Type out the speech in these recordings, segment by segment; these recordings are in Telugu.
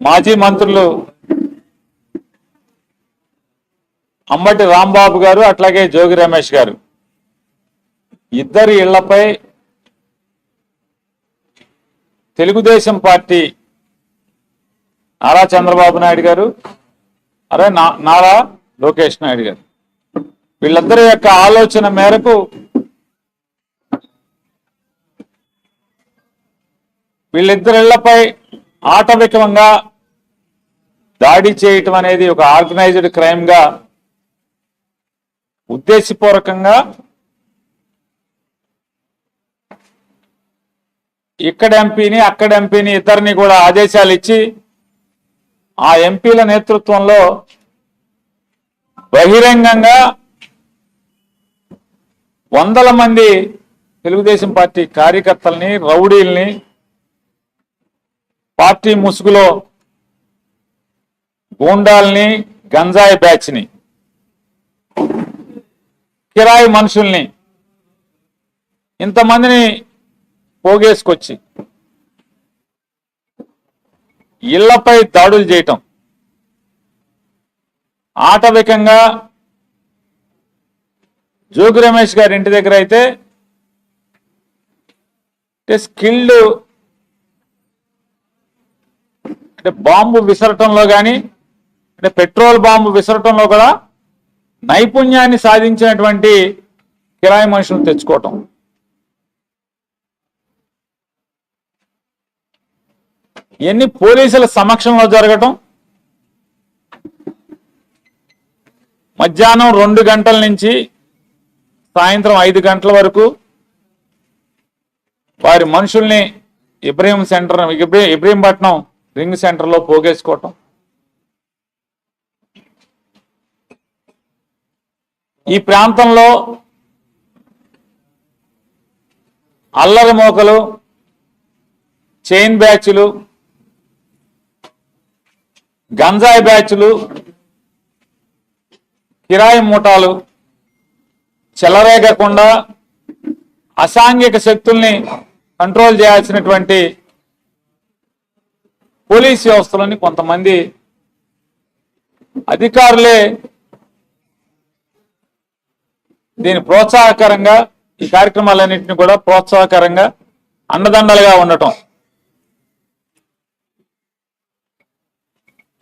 మాజీ మంత్రులు అమ్మటి రాంబాబు గారు అట్లాగే జోగి రమేష్ గారు. ఇద్దరి ఇళ్ళపై తెలుగుదేశం పార్టీ నారా చంద్రబాబు నాయుడు గారు అరే నా నారా లోకేష్ నాయుడు గారు. వీళ్ళిద్దరి యొక్క ఆలోచన మేరకు వీళ్ళిద్దరిళ్ళపై ఆటవికంగా దాడి చేయటం అనేది ఒక ఆర్గనైజ్డ్ క్రైమ్గా ఉద్దేశపూర్వకంగా ఇక్కడ ఎంపీని అక్కడ ఎంపీని ఇద్దరిని కూడా ఆదేశాలు ఇచ్చి ఆ ఎంపీల నేతృత్వంలో బహిరంగంగా వందల మంది తెలుగుదేశం పార్టీ కార్యకర్తల్ని రౌడీల్ని పార్టీ ముసుగులో గూండాల్ని గంజాయి బ్యాచ్ని కిరాయి మనుషుల్ని ఇంతమందిని పోగేసుకొచ్చి ఇళ్ళపై దాడులు చేయటం ఆటవికంగా జోగి రమేష్ గారి ఇంటి దగ్గర అయితే స్కిల్డ్ అంటే బాంబు విసరటంలో కానీ అంటే పెట్రోల్ బాంబు విసరటంలో కూడా నైపుణ్యాన్ని సాధించినటువంటి కిరాయి మనుషులను తెచ్చుకోవటం. ఇవన్నీ పోలీసుల సమక్షంలో జరగటం? మధ్యాహ్నం రెండు గంటల నుంచి సాయంత్రం ఐదు గంటల వరకు వారి మనుషుల్ని ఇబ్రహీం సెంటర్ ఇబ్రహీం ఇబ్రహీంపట్నం రింగ్ సెంటర్లో పోగేసుకోవటం. ఈ ప్రాంతంలో అల్లరి మోకలు చైన్ బ్యాచ్లు గంజాయి బ్యాచ్లు కిరాయి మూటాలు చెలరేగకుండా అసాంఘిక శక్తుల్ని కంట్రోల్ చేయాల్సినటువంటి పోలీస్ వ్యవస్థలోని కొంతమంది అధికారులే దీని ప్రోత్సాహకరంగా ఈ కార్యక్రమాలన్నింటినీ కూడా ప్రోత్సాహకరంగా అండదండలుగా ఉండటం.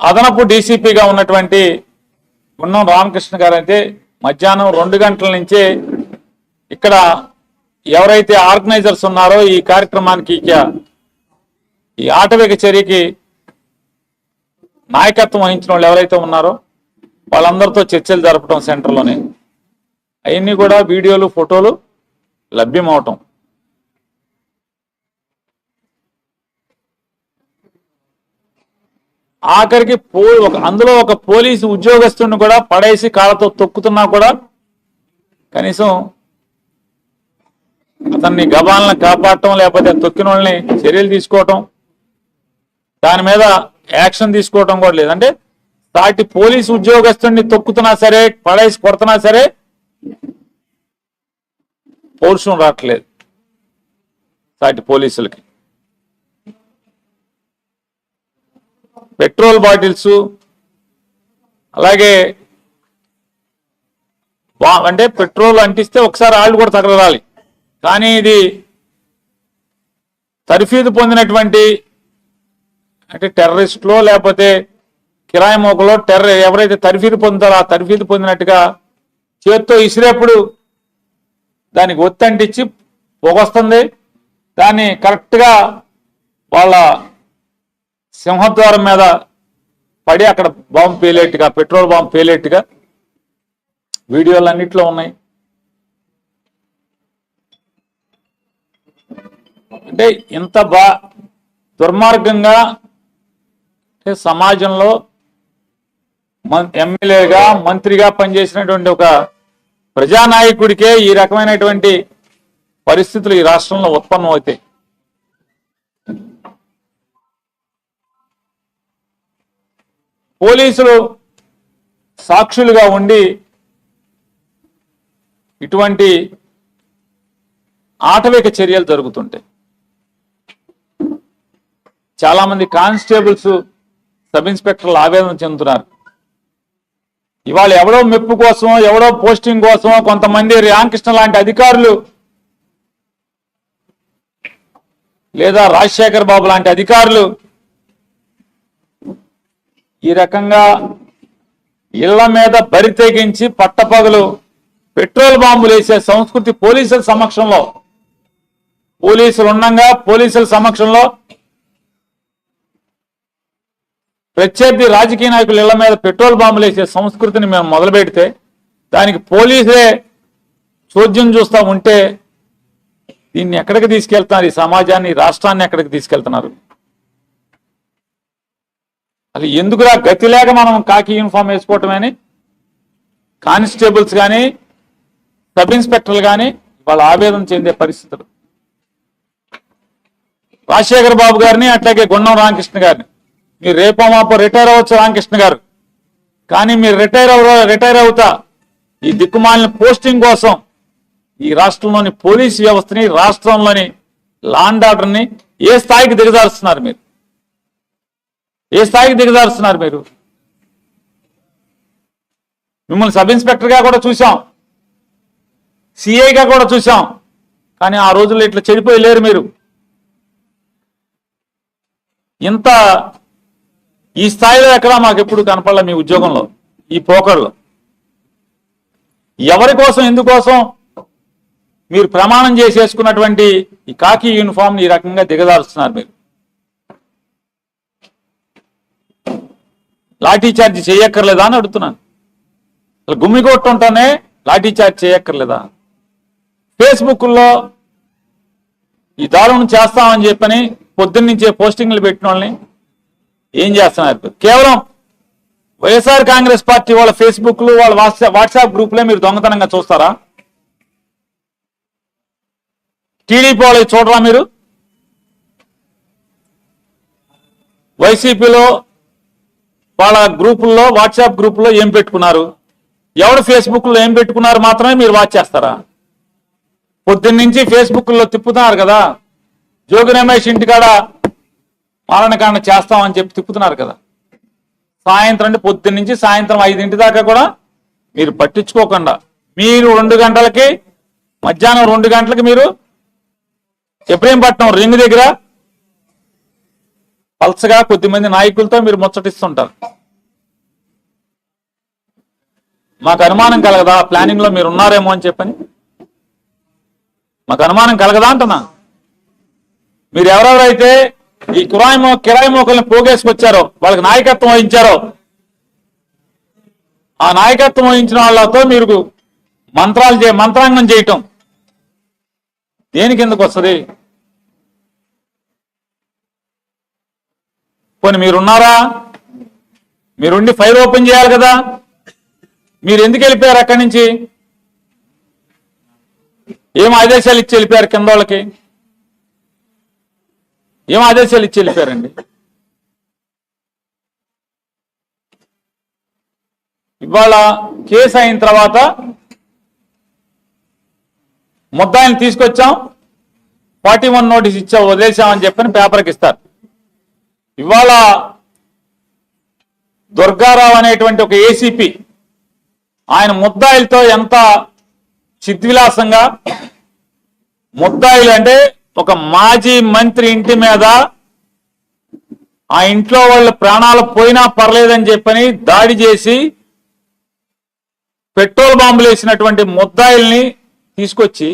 అదనపు డీసీపీగా ఉన్నటువంటి ఉన్నం రామకృష్ణ గారు అయితే మధ్యాహ్నం రెండు గంటల నుంచే ఇక్కడ ఎవరైతే ఆర్గనైజర్స్ ఉన్నారో ఈ కార్యక్రమానికి ఇక ఈ ఆటవిక చర్యకి నాయకత్వం వహించిన వాళ్ళు ఎవరైతే ఉన్నారో వాళ్ళందరితో చర్చలు జరపడం సెంటర్లోనే. అవన్నీ కూడా వీడియోలు ఫోటోలు లభ్యమవటం. ఆఖరికి పో ఒక అందులో ఒక పోలీసు ఉద్యోగస్తుని కూడా పడేసి కాళ్ళతో తొక్కుతున్నా కూడా కనీసం అతన్ని గబాలను కాపాడటం లేకపోతే తొక్కిన వాళ్ళని చర్యలు తీసుకోవటం దాని మీద యాక్షన్ తీసుకోవటం కూడా లేదు. అంటే సాటి పోలీసు ఉద్యోగస్తుడిని తొక్కుతున్నా సరే పడేసి కొడుతున్నా సరే పౌరుషం రావట్లేదు సాటి పోలీసులకి. పెట్రోల్ బాటిల్స్ అలాగే అంటే పెట్రోల్ అంటిస్తే ఒకసారి ఆళ్ళు కూడా తగలరాలి. కానీ ఇది తర్ఫీదు పొందినటువంటి అంటే టెర్రరిస్టులో లేకపోతే కిరాయి మోకలో టెర్ర ఎవరైతే తర్ఫీదు పొందుతారో ఆ తర్ఫీదు పొందినట్టుగా చేత్తో ఇసిరేప్పుడు దానికి ఒత్తంటిచ్చి పొగొస్తుంది. దాన్ని కరెక్ట్గా వాళ్ళ సింహద్వారం మీద పడి అక్కడ బాంబు పేలేట్టుగా పెట్రోల్ బాంబు పేలేట్టుగా వీడియోలు అన్నిట్లో ఉన్నాయి. అంటే ఇంత బా దుర్మార్గంగా అంటే సమాజంలో ఎమ్మెల్యేగా మంత్రిగా పనిచేసినటువంటి ఒక ప్రజానాయకుడికే ఈ రకమైనటువంటి పరిస్థితులు ఈ రాష్ట్రంలో ఉత్పన్నం అవుతాయి పోలీసులు సాక్షులుగా ఉండి ఇటువంటి ఆటవిక చర్యలు జరుగుతుంటాయి. చాలా మంది కానిస్టేబుల్స్ సబ్ ఇన్స్పెక్టర్లు ఆవేదన చెందుతున్నారు. ఇవాళ ఎవడో మెప్పు కోసం ఎవడో పోస్టింగ్ కోసం కొంతమంది రామకృష్ణ లాంటి అధికారులు లేదా రాజశేఖర్ బాబు లాంటి అధికారులు ఈ రకంగా ఇళ్ళ మీద బరి తెగించి పట్టపగలు పెట్రోల్ బాంబులు వేసే సంస్కృతి పోలీసుల సమక్షంలో పోలీసులు ఉండగా పోలీసుల సమక్షంలో ప్రత్యర్థి రాజకీయ నాయకుల ఇళ్ళ మీద పెట్రోల్ బాంబులు వేసే సంస్కృతిని మేము మొదలు పెడితే దానికి పోలీసే చోద్యం చూస్తా ఉంటే దీన్ని ఎక్కడికి తీసుకెళ్తున్నారు? ఈ సమాజాన్ని రాష్ట్రాన్ని ఎక్కడికి తీసుకెళ్తున్నారు? అసలు ఎందుకురా గతి లేక మనం కాకి యూనిఫామ్ వేసుకోవటమని? కానిస్టేబుల్స్ కానీ సబ్ ఇన్స్పెక్టర్లు కానీ వాళ్ళ ఆవేదన చెందే పరిస్థితులు. రాజశేఖర్ బాబు గారిని అట్లాగే గుండం రామకృష్ణ గారిని మీరు రేపో మాపో రిటైర్ అవ్వచ్చు రామకృష్ణ గారు. కానీ మీరు రిటైర్ అవ రిటైర్ అవుతా. ఈ దిక్కుమాలిన పోస్టింగ్ కోసం ఈ రాష్ట్రంలోని పోలీస్ వ్యవస్థని రాష్ట్రంలోని లాండ్ ఆర్డర్ని ఏ స్థాయికి దిగజారుస్తున్నారు మీరు? ఏ స్థాయికి దిగజారుస్తున్నారు మీరు? మిమ్మల్ని సబ్ ఇన్స్పెక్టర్గా కూడా చూసాం సిఐగా కూడా చూసాం కానీ ఆ రోజుల్లో ఇట్లా చెడిపోయి లేరు మీరు. ఇంత ఈ స్థాయిలో ఎక్కడా మాకు ఎప్పుడు కనపడలే మీ ఉద్యోగంలో ఈ పోకర్లో. ఎవరి కోసం ఎందుకోసం మీరు ప్రమాణం చేసేసుకున్నటువంటి ఈ కాకి యూనిఫామ్ ఈ రకంగా దిగదారుస్తున్నారు మీరు. లాఠీ చార్జ్ చేయక్కర్లేదా అని అడుగుతున్నాను. అసలు గుమ్మి కొట్టుంటానే లాఠీ చార్జ్ చేయక్కర్లేదా? ఫేస్బుక్లో ఈ దారుణం చేస్తామని చెప్పని పొద్దున్నుంచే పోస్టింగ్లు పెట్టిన వాళ్ళని ఏం చేస్తున్నారు? కేవలం వైఎస్ఆర్ కాంగ్రెస్ పార్టీ వాళ్ళ ఫేస్బుక్లు వాళ్ళ వాట్సాప్ వాట్సాప్ గ్రూప్లే మీరు దొంగతనంగా చూస్తారా? టీడీపీ వాళ్ళకి చూడరా మీరు? వైసీపీలో వాళ్ళ గ్రూపుల్లో వాట్సాప్ గ్రూపుల్లో ఏం పెట్టుకున్నారు? ఎవడు ఫేస్బుక్లో ఏం పెట్టుకున్నారు మాత్రమే మీరు వాచ్ చేస్తారా? పొద్దున్న నుంచి ఫేస్బుక్లో తిప్పుతున్నారు కదా. జోగి రమేష్ ఇంటికాడ మారణకాండ చేస్తామని చెప్పి తిప్పుతున్నారు కదా. సాయంత్రం అంటే పొద్దున్న నుంచి సాయంత్రం ఐదింటి దాకా కూడా మీరు పట్టించుకోకుండా మీరు రెండు గంటలకి మధ్యాహ్నం రెండు గంటలకి మీరు ఎబ్రహీంపట్నం రింగ్ దగ్గర పల్సగా కొద్దిమంది నాయకులతో మీరు ముచ్చటిస్తుంటారు. మాకు అనుమానం కలగదా? ప్లానింగ్లో మీరు ఉన్నారేమో అని చెప్పని. మాకు అనుమానం కలగదా అంటున్నా. మీరు ఎవరెవరైతే ఈ కిరాయి కిరాయి మోకల్ని పోగేసుకొచ్చారో వాళ్ళకి నాయకత్వం వహించారో ఆ నాయకత్వం వహించిన వాళ్ళతో మీరు మంత్రాలు చే మంత్రాంగం చేయటం. దేని కిందకు వస్తుంది? పోనీ మీరున్నారా? మీరుండి ఫైల్ ఓపెన్ చేయాలి కదా? మీరు ఎందుకు వెళ్ళిపోయారు అక్కడి నుంచి? ఏం ఆదేశాలు ఇచ్చి వెళ్ళిపోయారు కింద వాళ్ళకి? ఏం ఆదేశాలు ఇచ్చి వెళ్ళిపోయారండి? ఇవాళ కేసు అయిన తర్వాత ముద్దాయిని తీసుకొచ్చాం. ఫార్టీ వన్ నోటీస్ ఇచ్చా వదిలేసామని చెప్పని పేపర్కి ఇస్తారు. ఇవాళ దుర్గారావు అనేటువంటి ఒక ఏసీపీ ఆయన ముద్దాయిలతో ఎంత చిద్విలాసంగా ముద్దాయిలు అంటే ఒక మాజీ మంత్రి ఇంటి మీద ఆ ఇంట్లో వాళ్ళ ప్రాణాలు పోయినా పర్లేదని చెప్పని దాడి చేసి పెట్రోల్ బాంబులు వేసినటువంటి ముద్దాయిల్ని తీసుకొచ్చి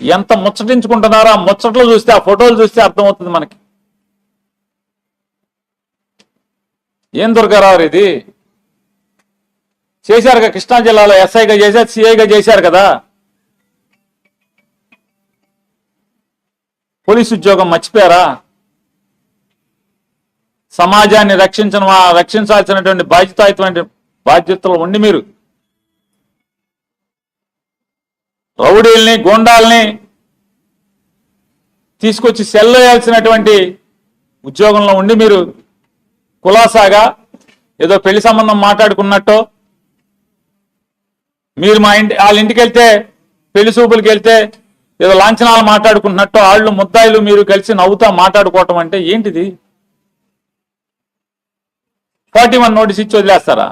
ఎంత ముచ్చటించుకుంటున్నారో ఆ ముచ్చట్లు చూస్తే ఆ ఫోటోలు చూస్తే అర్థమవుతుంది మనకి. ఏం దొరకరావు ఇది చేశారు కదా కృష్ణా జిల్లాలో ఎస్ఐగా చేశారు సిఐగా చేశారు కదా? పోలీసు ఉద్యోగం మర్చిపోయారా? సమాజాన్ని రక్షించిన రక్షించాల్సినటువంటి బాధ్యతాయుతమైన బాధ్యతలు ఉండి మీరు. రౌడీల్ని గోండాల్ని తీసుకొచ్చి సెల్ వేయాల్సినటువంటి ఉద్యోగంలో ఉండి మీరు కులాసాగా ఏదో పెళ్ళి సంబంధం మాట్లాడుకున్నట్టు మీరు మా ఇంటి వాళ్ళ ఇంటికి వెళ్తే పెళ్ళి చూపులకి వెళ్తే ఏదో లాంఛనాలు మాట్లాడుకుంటున్నట్టు వాళ్ళు ముద్దాయిలు మీరు కలిసి నవ్వుతా మాట్లాడుకోవటం అంటే ఏంటిది? ఫార్టీ వన్ నోటీస్ ఇచ్చి వదిలేస్తారా?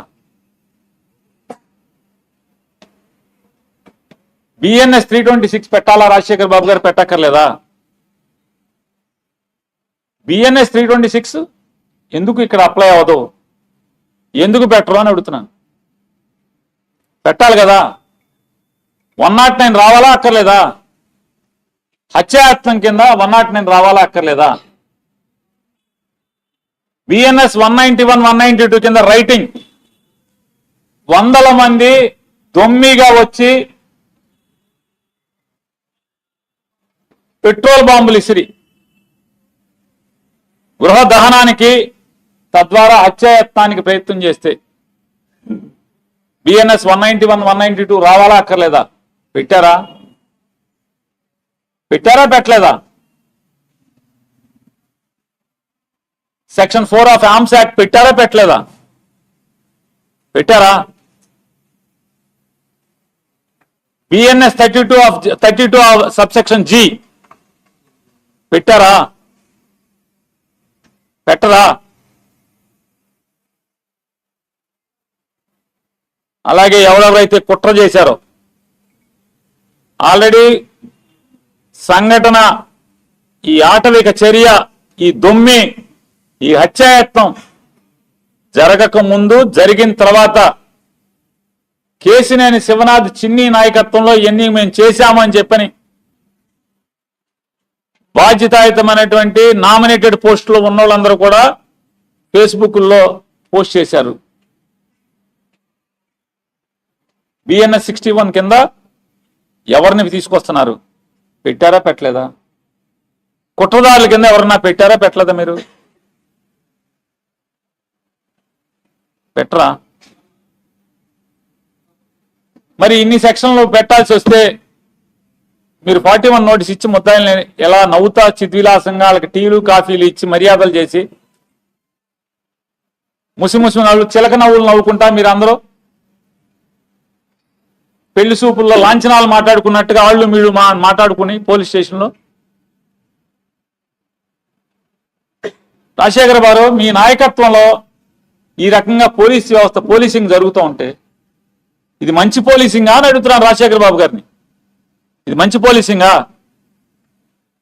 బిఎన్ఎస్ త్రీ ట్వంటీ సిక్స్ పెట్టాలా రాజశేఖర్ బాబు గారు పెట్టక్కర్లేదా? బిఎన్ఎస్ త్రీ ట్వంటీ సిక్స్ ఎందుకు ఇక్కడ అప్లై అవ్వదు? ఎందుకు పెట్టరు అని అడుగుతున్నాను. పెట్టాలి కదా. వన్ నాట్ నైన్ రావాలా అక్కర్లేదా? హత్యాయత్నం కింద వన్ నాట్ నైన్ రావాలా అక్కర్లేదా? BNS one ninety one one ninety two కింద రైటింగ్ వందల మంది దొమ్మిగా వచ్చి పెట్రోల్ బాంబులు ఇసిరి. గృహ దహనానికి తద్వారా హత్యాయత్నానికి ప్రయత్నం చేస్తే BNS one ninety one one ninety two రావాలా అక్కర్లేదా? పెట్టారా? పెట్టారా పెట్టలేదా? Section four of arms act పెట్టారా పెట్టలేదా? పెట్టారా? BNS thirty two of thirty two subsection G పెట్టారా? పెట్టరా? అలాగే ఎవరెవరైతే కుట్ర చేశారో. ఆల్రెడీ సంఘటన ఈ ఆటవిక చర్య ఈ దొమ్మి ఈ హత్యాయత్నం జరగక ముందు జరిగిన తర్వాత కేసినేని శివనాథ్ చిన్ని నాయకత్వంలో ఇవన్నీ మేము చేశామని చెప్పని బాధ్యతాయుతమైనటువంటి నామినేటెడ్ పోస్టులో ఉన్న వాళ్ళందరూ కూడా ఫేస్బుక్లో పోస్ట్ చేశారు. బిఎన్ఎస్ సిక్స్టీ వన్ కింద ఎవరిని తీసుకొస్తున్నారు? పెట్టారా పెట్టలేదా? కుట్రదారుల కింద ఎవరన్నా పెట్టారా పెట్టలేదా మీరు? పెట్టరా? మరి ఇన్ని సెక్షన్లు పెట్టాల్సి వస్తే మీరు ఫార్టీ వన్ నోటీస్ ఇచ్చి ముద్దాయిల్ని ఎలా నవ్వుతా చిద్విలాసంగా వాళ్ళకి టీలు కాఫీలు ఇచ్చి మర్యాదలు చేసి ముసి ముసి నవ్వులు చిలక నవ్వులు నవ్వుకుంటా మీరు అందరూ పెళ్ళి సూపుల్లో లాంఛనాలు మాట్లాడుకున్నట్టుగా వాళ్ళు మీరు మా మాట్లాడుకుని పోలీస్ స్టేషన్లో. రాజశేఖర గారు మీ నాయకత్వంలో ఈ రకంగా పోలీస్ వ్యవస్థ పోలీసింగ్ జరుగుతూ ఉంటే ఇది మంచి పోలీసింగా అని అడుగుతున్నాను రాజశేఖర బాబు గారిని. ఇది మంచి పోలీసింగా?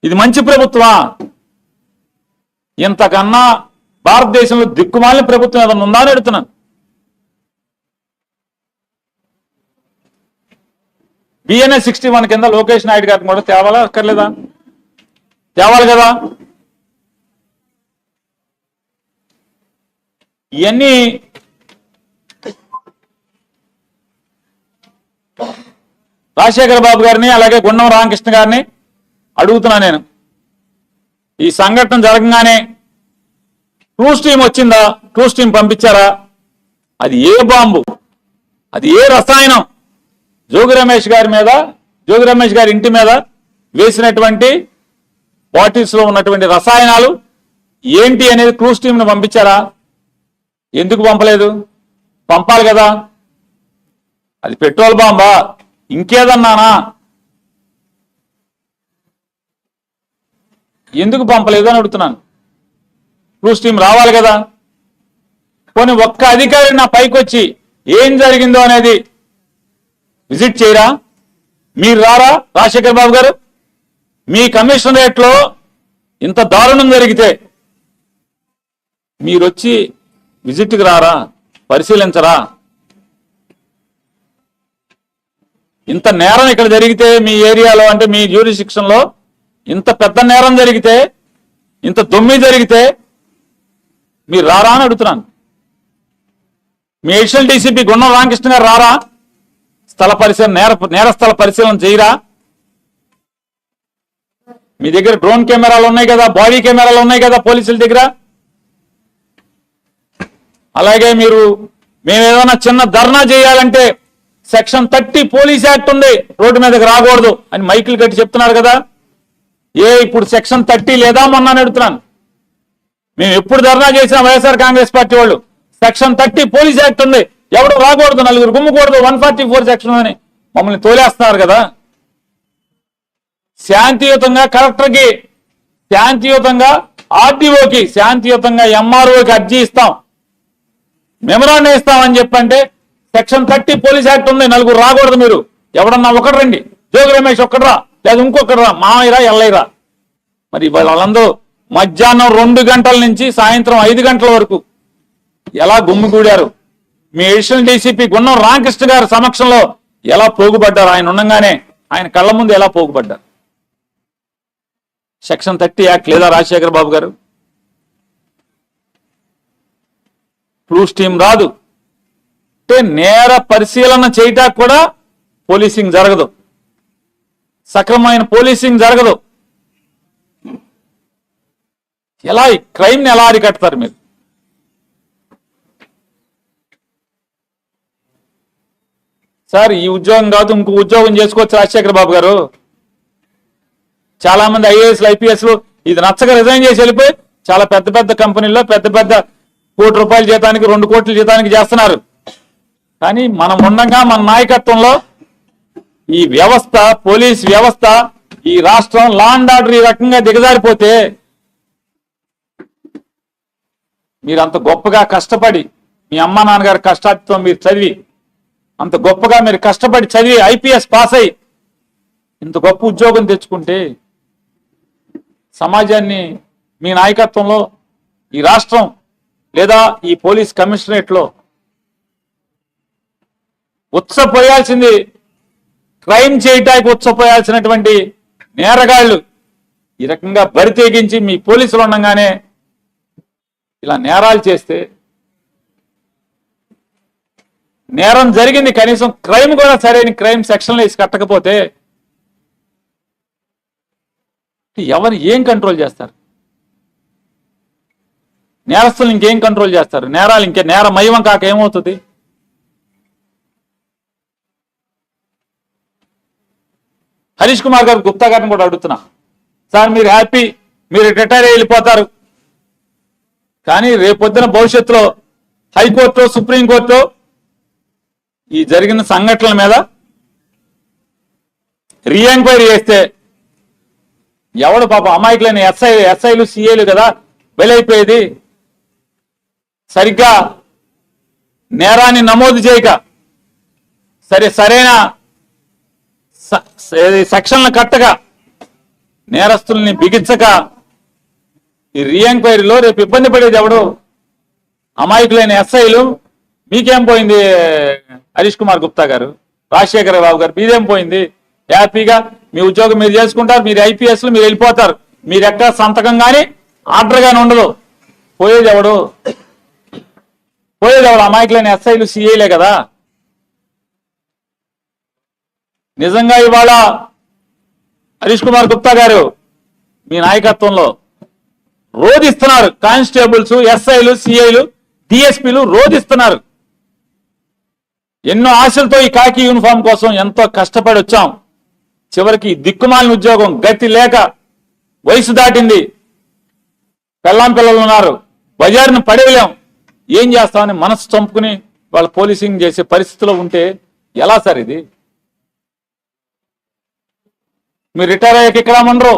ఇది మంచి ప్రభుత్వమా? ఇంతకన్నా భారతదేశంలో దిక్కుమాలిన ప్రభుత్వం ఏదన్నా ఉందా అని అడుగుతున్నాను. బిఎన్ఏ సిక్స్టీ వన్ కింద లోకేష్ నాయుడు గారిని కూడా తేవాలా? అక్కర్లేదా? తేవాలి కదా? ఇవన్నీ రాజశేఖర బాబు గారిని అలాగే గుండం రామకృష్ణ గారిని అడుగుతున్నా నేను. ఈ సంఘటన జరగగానే టూ స్ట్రీమ్ వచ్చిందా టూ స్ట్రీమ్ పంపించారా? అది ఏ బాంబు? అది ఏ రసాయనం? జోగి రమేష్ గారి మీద జోగి రమేష్ గారి ఇంటి మీద వేసినటువంటి బాటిల్స్లో ఉన్నటువంటి రసాయనాలు ఏంటి అనేది క్రూస్ టీంను పంపించారా? ఎందుకు పంపలేదు? పంపాలి కదా. అది పెట్రోల్ బాంబా. ఇంకేదన్నానా? ఎందుకు పంపలేదు అని అడుగుతున్నాను. క్రూస్ టీం రావాలి కదా. పోనీ ఒక్క అధికారి నా పైకి వచ్చి ఏం జరిగిందో అనేది విజిట్ చేయరా? మీరు రారా రాజశేఖర్ బాబు గారు? మీ కమిషనరేట్లో ఇంత దారుణం జరిగితే మీరు వచ్చి విజిట్కి రారా పరిశీలించరా? ఇంత నేరం ఇక్కడ జరిగితే మీ ఏరియాలో అంటే మీ జ్యూరిశిక్షన్లో ఇంత పెద్ద నేరం జరిగితే ఇంత దొమ్మి జరిగితే మీరు రారా అని అడుగుతున్నాను. మీ ఎడిషనల్ డీసీపీ గుండం రామకృష్ణ గారు రారా? స్థల పరిశీలన నేర నేర స్థల పరిశీలన చేయరా? మీ దగ్గర డ్రోన్ కెమెరాలు ఉన్నాయి కదా బాడీ కెమెరాలు ఉన్నాయి కదా పోలీసుల దగ్గర? అలాగే మీరు మేము ఏదైనా చిన్న ధర్నా చేయాలంటే సెక్షన్ థర్టీ పోలీస్ యాక్ట్ ఉంది రోడ్డు మీదకి రాకూడదు అని మైకిల్ కట్టి చెప్తున్నారు కదా? ఏ ఇప్పుడు సెక్షన్ థర్టీ లేదా మొన్న అడుగుతున్నాను. మేము ఎప్పుడు ధర్నా చేసినా వైఎస్ఆర్ కాంగ్రెస్ పార్టీ వాళ్ళు సెక్షన్ థర్టీ పోలీస్ యాక్ట్ ఉంది ఎవడు రాకూడదు నలుగురు గుమ్మకూడదు వన్ ఫార్టీ ఫోర్ సెక్షన్ అని మమ్మల్ని తోలేస్తున్నారు కదా. శాంతియుతంగా కలెక్టర్కి శాంతియుతంగా ఆర్డీఓకి శాంతియుతంగా ఎంఆర్ఓకి అర్జీ ఇస్తాం. మెమరాండం ఇస్తామని చెప్పంటే సెక్షన్ థర్టీ పోలీస్ యాక్ట్ ఉంది నలుగురు రాకూడదు మీరు. ఎవడన్నా ఒకటి రండి. జోగి రమేష్ ఒక్కడరా లేదా ఇంకొకటి మామయ్యరా ఎల్లయ్యరా మరి వాళ్ళందరూ మధ్యాహ్నం రెండు గంటల నుంచి సాయంత్రం ఐదు గంటల వరకు ఎలా గుమ్మిగూడారు మీ ఎడిషనల్ డీసీపీ గున్నం రామకృష్ణ గారి సమక్షంలో ఎలా పోగుపడ్డారు? ఆయన ఉండగానే ఆయన కళ్ళ ముందు ఎలా పోగుపడ్డారు? సెక్షన్ థర్టీ యాక్ట్ లేదా రాజశేఖర బాబు గారు? క్లూస్ టీం రాదు. అంటే నేర పరిశీలన చేయటానికి కూడా పోలీసింగ్ జరగదు. సక్రమమైన పోలీసింగ్ జరగదు. ఎలా ఈ ఎలా అరికడతారు మీరు? సార్ ఈ ఉద్యోగం కాదు ఇంకో ఉద్యోగం చేసుకోవచ్చు రాజశేఖర బాబు గారు. చాలా మంది ఐఏఎస్లు ఐపీఎస్లు ఇది నచ్చక రిజైన్ చేసి వెళ్ళిపోయి చాలా పెద్ద పెద్ద కంపెనీల్లో పెద్ద పెద్ద కోటి రూపాయల జీతానికి రెండు కోట్ల జీతానికి చేస్తున్నారు. కానీ మనం ఉండగా మన నాయకత్వంలో ఈ వ్యవస్థ పోలీస్ వ్యవస్థ ఈ రాష్ట్రం లా అండ్ ఆర్డర్ ఈ రకంగా దిగజారిపోతే మీరు అంత గొప్పగా కష్టపడి మీ అమ్మ నాన్నగారి కష్టాలతో మీరు చదివి అంత గొప్పగా మీరు కష్టపడి చదివి ఐపీఎస్ పాస్ అయ్యి ఇంత గొప్ప ఉద్యోగం తెచ్చుకుంటే సమాజాన్ని మీ నాయకత్వంలో ఈ రాష్ట్రం లేదా ఈ పోలీస్ కమిషనరేట్లో ఉత్సపోయాల్సింది క్రైమ్ చేయటానికి ఉత్సపోయాల్సినటువంటి నేరగాళ్ళు ఈ రకంగా బరి తెగించి మీ పోలీసులు ఉండగానే ఇలా నేరాలు చేస్తే నేరం జరిగింది కనీసం క్రైమ్ కూడా సరైన క్రైమ్ సెక్షన్లో వేసి కట్టకపోతే ఎవరు ఏం కంట్రోల్ చేస్తారు? నేరస్తులు ఇంకేం కంట్రోల్ చేస్తారు? నేరాలు ఇంకే నేర కాక ఏమవుతుంది? హరీష్ కుమార్ గారు గుప్తా గారిని కూడా అడుగుతున్నా. సార్ మీరు హ్యాపీ మీరు రిటైర్ వెళ్ళిపోతారు. కానీ రేపొద్దున భవిష్యత్తులో హైకోర్టు సుప్రీంకోర్టు ఈ జరిగిన సంఘటనల మీద రీఎంక్వైరీ చేస్తే ఎవడు పాప అమాయకులైన ఎస్ఐ ఎస్ఐలు సిఏలు కదా బలైపోయేది. సరిగ్గా నేరాన్ని నమోదు చేయక సరే సరైన సెక్షన్లు కట్టక నేరస్తుల్ని బిగించక ఈ రీఎంక్వైరీలో రేపు ఇబ్బంది పడేది ఎవడు? అమాయకులైన ఎస్ఐలు మీకేం పోయింది? హరీష్ కుమార్ గుప్తా గారు రాజశేఖర బాబు గారు మీదేం పోయింది? హ్యాపీగా మీ ఉద్యోగం మీరు చేసుకుంటారు మీరు ఐపీఎస్లు మీరు వెళ్ళిపోతారు. మీరు ఎక్కడ సంతకం కానీ ఆర్డర్ కానీ ఉండదు. పోయేది ఎవడు? పోయేది ఎవడు? అమాయకులైన ఎస్ఐలు సిఐలే కదా. నిజంగా ఇవాళ హరీష్ కుమార్ గుప్తా గారు మీ నాయకత్వంలో రోధిస్తున్నారు. కానిస్టేబుల్స్ ఎస్ఐలు సిఐలు డిఎస్పీలు రోధిస్తున్నారు. ఎన్నో ఆశలతో ఈ కాకి యూనిఫామ్ కోసం ఎంతో కష్టపడి వచ్చాం. చివరికి దిక్కుమాలిన ఉద్యోగం గతి లేక వయసు దాటింది. పెళ్ళాం పిల్లలు ఉన్నారు. బజారును పడేయలేం. ఏం చేస్తామని మనసు చంపుకుని వాళ్ళు పోలీసింగ్ చేసే పరిస్థితిలో ఉంటే ఎలా సార్ ఇది? మీరు రిటైర్ అయ్యాక ఇక్కడ ఉండరు.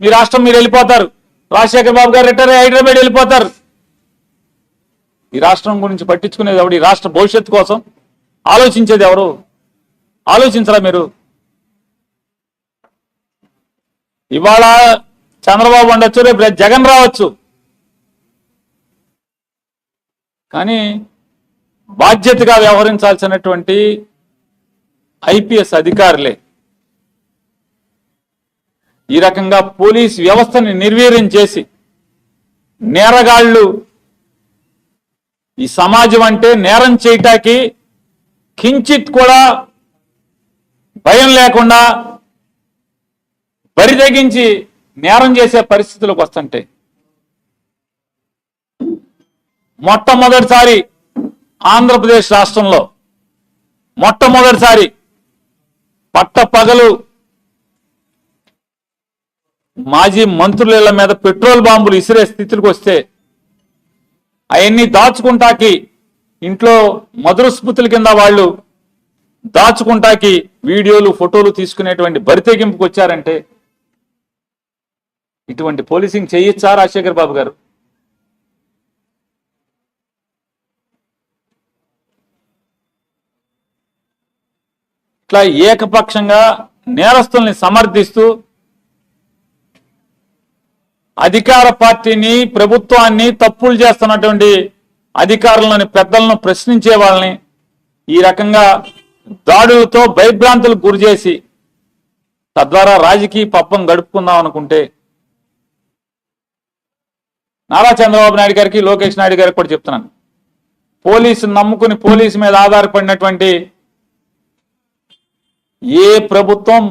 మీ రాష్ట్రం మీరు వెళ్ళిపోతారు. రాజశేఖర్ బాబు గారు రిటైర్ అయ్యి హైదరాబాద్ వెళ్ళిపోతారు. ఈ రాష్ట్రం గురించి పట్టించుకునేది ఎవడు? ఈ రాష్ట్ర భవిష్యత్తు కోసం ఆలోచించేది ఎవరు? ఆలోచించరా మీరు? ఇవాళ చంద్రబాబు ఉండొచ్చు రేపు జగన్ రావచ్చు. కానీ బాధ్యతగా వ్యవహరించాల్సినటువంటి ఐపీఎస్ అధికారులే ఈ రకంగా పోలీస్ వ్యవస్థని నిర్వీర్యం చేసి నేరగాళ్ళు ఈ సమాజం అంటే నేరం చేయటానికి కించిత్ కూడా భయం లేకుండా బరి తెగించి నేరం చేసే పరిస్థితులకు వస్తుంటే మొట్టమొదటిసారి ఆంధ్రప్రదేశ్ రాష్ట్రంలో మొట్టమొదటిసారి పట్ట పగలు మాజీ మంత్రుల మీద పెట్రోల్ బాంబులు ఇసిరే స్థితికి వస్తే అవన్నీ దాచుకుంటాకి ఇంట్లో మధుర స్మృతుల కింద వాళ్ళు దాచుకుంటాకి వీడియోలు ఫోటోలు తీసుకునేటువంటి బరితెగింపుకి వచ్చారంటే ఇటువంటి పోలీసింగ్ చేయొచ్చా రాజశేఖర్ బాబు గారు? ఇట్లా ఏకపక్షంగా నేరస్తుల్ని సమర్థిస్తూ అధికార పార్టీని ప్రభుత్వాన్ని తప్పులు చేస్తున్నటువంటి అధికారులను పెద్దలను ప్రశ్నించే వాళ్ళని ఈ రకంగా దాడులతో భయభ్రాంతులకు గురి చేసి తద్వారా రాజకీయ పప్పం గడుపుకుందాం అనుకుంటే నారా చంద్రబాబు నాయుడు గారికి లోకేష్ నాయుడు గారికి కూడా చెప్తున్నాను. పోలీసు నమ్ముకుని పోలీసు మీద ఆధారపడినటువంటి ఏ ప్రభుత్వం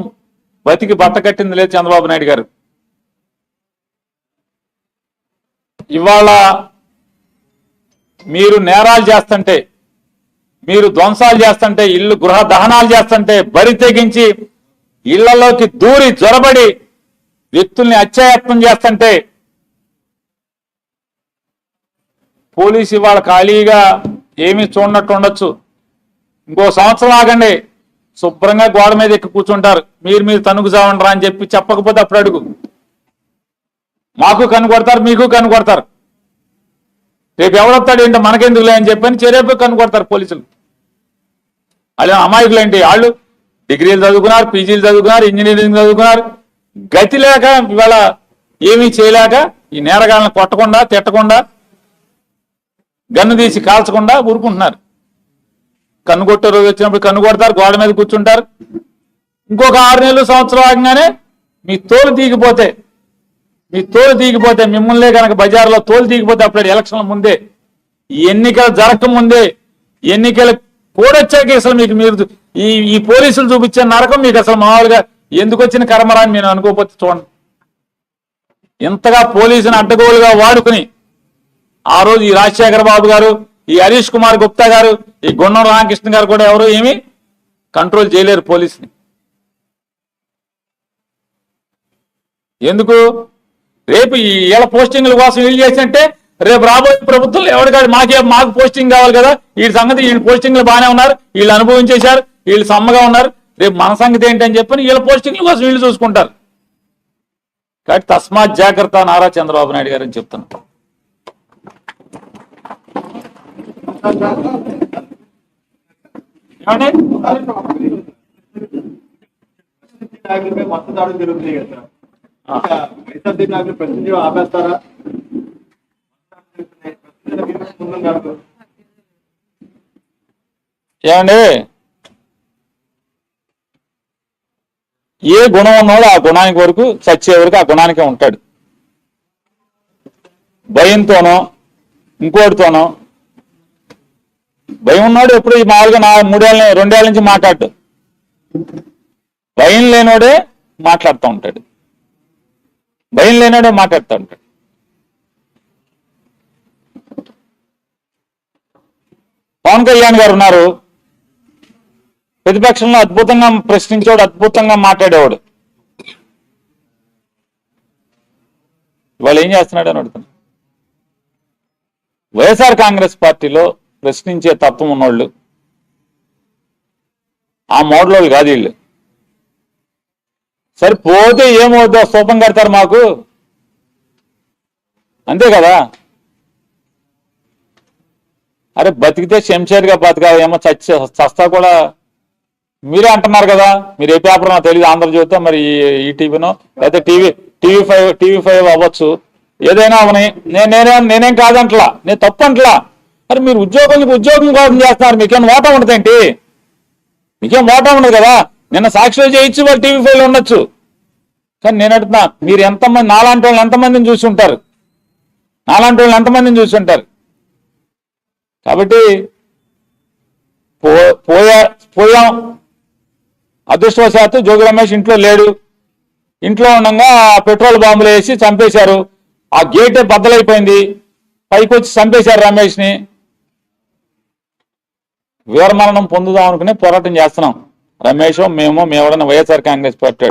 బతికి బట్టకట్టింది లేదు చంద్రబాబు నాయుడు గారు. ఇవాళ మీరు నేరాలు చేస్తుంటే మీరు ధ్వంసాలు చేస్తుంటే ఇల్లు గృహ దహనాలు చేస్తుంటే బరి తెగించి ఇళ్ళలోకి దూరి జొరబడి వ్యక్తుల్ని అత్యాయత్నం చేస్తుంటే పోలీసు ఇవాళ ఖాళీగా ఏమీ చూడనట్టు ఉండొచ్చు. ఇంకో సంవత్సరం ఆగండి. శుభ్రంగా గోడ మీద ఎక్కి కూర్చుంటారు. మీరు మీరు తణుకు చావండరా అని చెప్పి చెప్పకపోతే అప్పుడు అడుగు. మాకు కనుగొడతారు మీకు కనుగొడతారు రేపు ఎవడొస్తాడు ఏంటో మనకెందుకులే అని చెప్పని చెరేపు కనుగొడతారు పోలీసులు. వాళ్ళు అమాయకులు ఏంటి వాళ్ళు? డిగ్రీలు చదువుకున్నారు పీజీలు చదువుకున్నారు ఇంజనీరింగ్ చదువుకున్నారు. గతి లేక ఇవాళ ఏమీ చేయలేక ఈ నేరగాళ్ళని కొట్టకుండా తిట్టకుండా గన్ను తీసి కాల్చకుండా ఊరుకుంటున్నారు. కన్ను కొట్టే రోజు వచ్చినప్పుడు కన్ను కొడతారు గోడ మీద కూర్చుంటారు. ఇంకొక ఆరు నెలలు సంవత్సరం ఆగగానే మీ తోలు తీగిపోతే మీ తోలు తీగిపోతే మిమ్మల్నే కనుక బజార్లో తోలు తీగిపోతే అప్పుడు ఎలక్షన్ల ముందే ఈ ఎన్నికలు జరగక ముందే ఎన్నికలు కూడొచ్చాక అసలు మీకు మీరు ఈ ఈ పోలీసులు చూపించే నరకం మీకు అసలు మామూలుగా ఎందుకు వచ్చిన కర్మరాని నేను అనుకోకపోతే చూడండి. ఇంతగా పోలీసుని అడ్డగోలుగా వాడుకుని ఆ రోజు ఈ రాజశేఖర బాబు గారు ఈ హరీష్ కుమార్ గుప్తా గారు ఈ గుండం రామకృష్ణ గారు కూడా ఎవరు ఏమి కంట్రోల్ చేయలేరు పోలీసుని. ఎందుకు? రేపు ఈ ఏళ్ళ పోస్టింగ్ల కోసం వీళ్ళు చేసింటే రేపు రాబోయే ప్రభుత్వం ఎవరికాడు మాకే మాకు పోస్టింగ్ కావాలి కదా? వీళ్ళ సంగతి వీళ్ళు పోస్టింగ్లు బాగానే ఉన్నారు. వీళ్ళు అనుభవించేశారు. వీళ్ళు సమ్మగా ఉన్నారు. రేపు మన సంగతి ఏంటని చెప్పని వీళ్ళ పోస్టింగ్ల కోసం వీళ్ళు చూసుకుంటారు. కాబట్టి తస్మాత్ జాగ్రత్త నారా చంద్రబాబు నాయుడు గారు అని చెప్తున్నాను. ఏమండి? ఆపేస్తారా? ఏమండి? ఏ గుణం ఉన్నాడో ఆ గుణానికి వరకు చచ్చే వరకు ఆ గుణానికే ఉంటాడు. భయంతోనో ఇంకోటితోనో. భయం ఉన్నాడు ఎప్పుడు ఈ మామూలుగా నా మూడేళ్ళ రెండేళ్ళ నుంచి మాట్లాడు భయం లేనోడే మాట్లాడుతూ ఉంటాడు. భయం లేనోడే మాట్లాడుతూ ఉంటాడు పవన్ కళ్యాణ్ గారు ఉన్నారు. ప్రతిపక్షంలో అద్భుతంగా ప్రశ్నించేవాడు అద్భుతంగా మాట్లాడేవాడు. ఇవాళ ఏం చేస్తున్నాడు అని అడుగుతున్నా. వైఎస్ఆర్ కాంగ్రెస్ పార్టీలో ప్రశ్నించే తత్వం ఉన్నోళ్ళు ఆ మోడలోళ్ళు కాదు వీళ్ళు. సరే పోతే ఏమవుద్దో స్థూపం కడతారు మాకు. అంతే కదా? అరే బతికితే శంషేర్గా బతకాలి ఏమో చచ్చి చస్తా కూడా మీరే అంటున్నారు కదా? మీరు ఏ పేపర్ నాకు తెలియదు ఆంధ్రజ్యోతితో మరి ఈ- టీవీనో లేకపోతే TV TV five TV five అవ్వచ్చు. ఏదైనా అవని నేను నేనేం నేనేం కాదంటలా నేను తప్పు అంటలా మరి మీరు ఉద్యోగులకు ఉద్యోగం కోసం చేస్తున్నారు మీకేం ఓటా ఉండదేంటి మీకేం ఓటా ఉండదు కదా? నిన్న సాక్షిలో చేయొచ్చు వాళ్ళు టీవీ ఫైవ్ ఉండొచ్చు. కానీ నేను అడుగుతున్నా మీరు ఎంతమంది నాలాంటి వాళ్ళు ఎంతమందిని చూసి ఉంటారు? నాలాంటి వాళ్ళు ఎంతమందిని చూసి ఉంటారు? కాబట్టి పో పోయా పోయాం. అదృష్టవశాత్తు జోగి రమేష్ ఇంట్లో లేడు. ఇంట్లో ఉండగా పెట్రోల్ బాంబులు వేసి చంపేశారు. ఆ గేటే బద్దలైపోయింది. పైకి వచ్చి చంపేశారు రమేష్ని. వీరమరణం పొందుదాం అనుకునే పోరాటం చేస్తున్నాం. రమేష్ మేము మేమన్నా వైఎస్ఆర్ కాంగ్రెస్ పార్టీ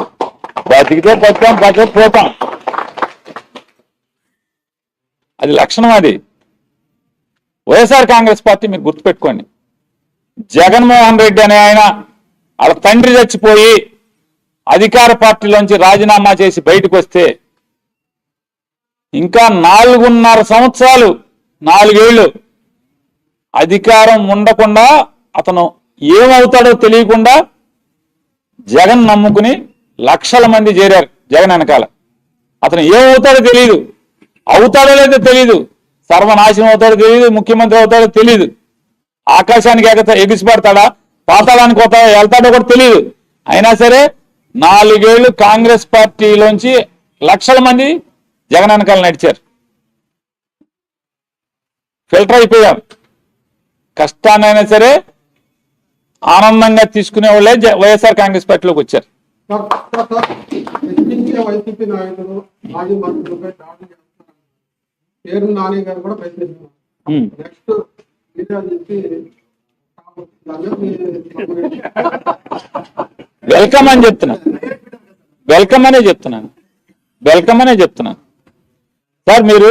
బతికితే పట్టాం బతికే పోతాం. అది లక్షణం అది. వైఎస్ఆర్ కాంగ్రెస్ పార్టీ మీరు గుర్తుపెట్టుకోండి. జగన్మోహన్ రెడ్డి అనే ఆయన వాళ్ళ తండ్రి చచ్చిపోయి అధికార పార్టీలోంచి రాజీనామా చేసి బయటకు వస్తే ఇంకా నాలుగున్నర సంవత్సరాలు నాలుగేళ్ళు అధికారం ఉండకుండా అతను ఏమవుతాడో తెలియకుండా జగన్ నమ్ముకుని లక్షల మంది చేరారు జగన్ వెనకాల. అతను ఏమవుతాడో తెలియదు అవుతాడో లేదో తెలియదు సర్వనాశనం అవుతాడో తెలియదు ముఖ్యమంత్రి అవుతాడో తెలియదు ఆకాశానికి ఎగత ఎగిసిపడతాడా? పాతాళానికి పోతాడా? వెళ్తాడో కూడా తెలియదు అయినా సరే నాలుగేళ్ళు కాంగ్రెస్ పార్టీలోంచి లక్షల మంది జగన్ వెనకాల నడిచారు. ఫిల్టర్ అయిపోయాం. కష్టాన్నైనా సరే ఆనందంగా తీసుకునే వాళ్ళే వైఎస్ఆర్ కాంగ్రెస్ పార్టీలోకి వచ్చారు. వెల్కమ్ అని చెప్తున్నాను వెల్కమ్ అనే చెప్తున్నాను. వెల్కమ్ అనే చెప్తున్నాను. సార్ మీరు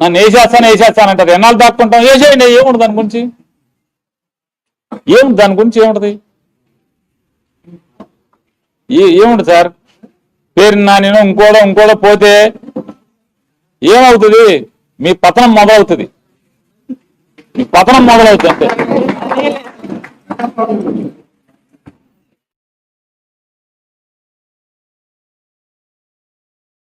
నన్ను వేసేస్తాను వేసేస్తాను అంటారు. ఎన్నాళ్ళు దాక్కుంటాం? వేసేయండి ఏముండదు దాని గురించి? ఏముంది దాని గురించి ఏముంటది? ఏ ఏముంది సార్? పేరు నానినో ఇంకోడో ఇంకోడో పోతే ఏమవుతుంది? మీ పతనం మొదలవుతుంది. మీ పతనం మొదలవుతుంది అంటే